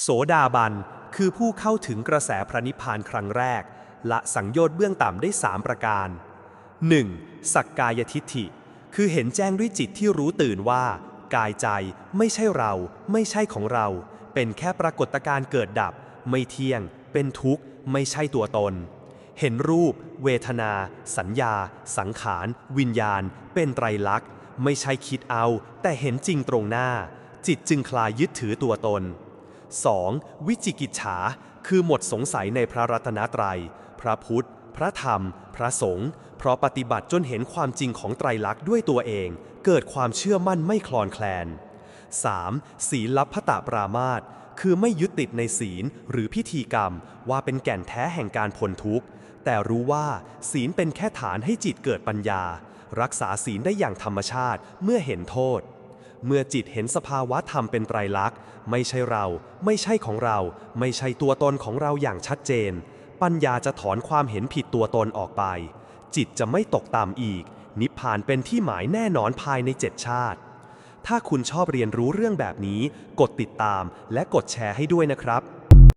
โสดาบันคือผู้เข้าถึงกระแสพระนิพพานครั้งแรก ละสังโยชน์เบื้องต่ำได้ 3 ประการ 1. สักกายทิฏฐิ คือเห็นแจ้งด้วยจิตที่รู้ตื่นว่า กายใจไม่ใช่เรา ไม่ใช่ของเรา เป็นแค่ปรากฏการเกิดดับ ไม่เที่ยง เป็นทุกข์ ไม่ใช่ตัวตน เห็นรูป เวทนา สัญญา สังขาร วิญญาณ เป็นไตรลักษณ์ ไม่ใช่คิดเอา แต่เห็นจริงตรงหน้า จิตจึงคลายยึดถือตัวตน 2. วิจิกิจฉา คือหมดสงสัยในพระรัตนตรัย พระพุทธ พระธรรม พระสงฆ์ เพราะปฏิบัติจนเห็นความจริงของไตรลักษณ์ด้วยตัวเอง เกิดความเชื่อมั่นไม่คลอนแคลน 3. ศีลับพตปรามาตคือไม่ยึดติดในศีลหรือพิธีกรรม ว่าเป็นแก่นแท้แห่งการพ้นทุกข์ แต่รู้ว่าศีลเป็นแค่ฐานให้จิตเกิดปัญญา รักษาศีลได้อย่างธรรมชาติเมื่อเห็นโทษ เมื่อจิตเห็นสภาวะธรรมเป็นไตรลักษณ์ ไม่ใช่เรา ไม่ใช่ของเรา ไม่ใช่ตัวตนของเราอย่างชัดเจน ปัญญาจะถอนความเห็นผิดตัวตนออกไป จิตจะไม่ตกต่ำอีก นิพพานเป็นที่หมายแน่นอนภายในเจ็ดชาติ ถ้าคุณชอบเรียนรู้เรื่องแบบนี้ กดติดตามและกดแชร์ให้ด้วยนะครับ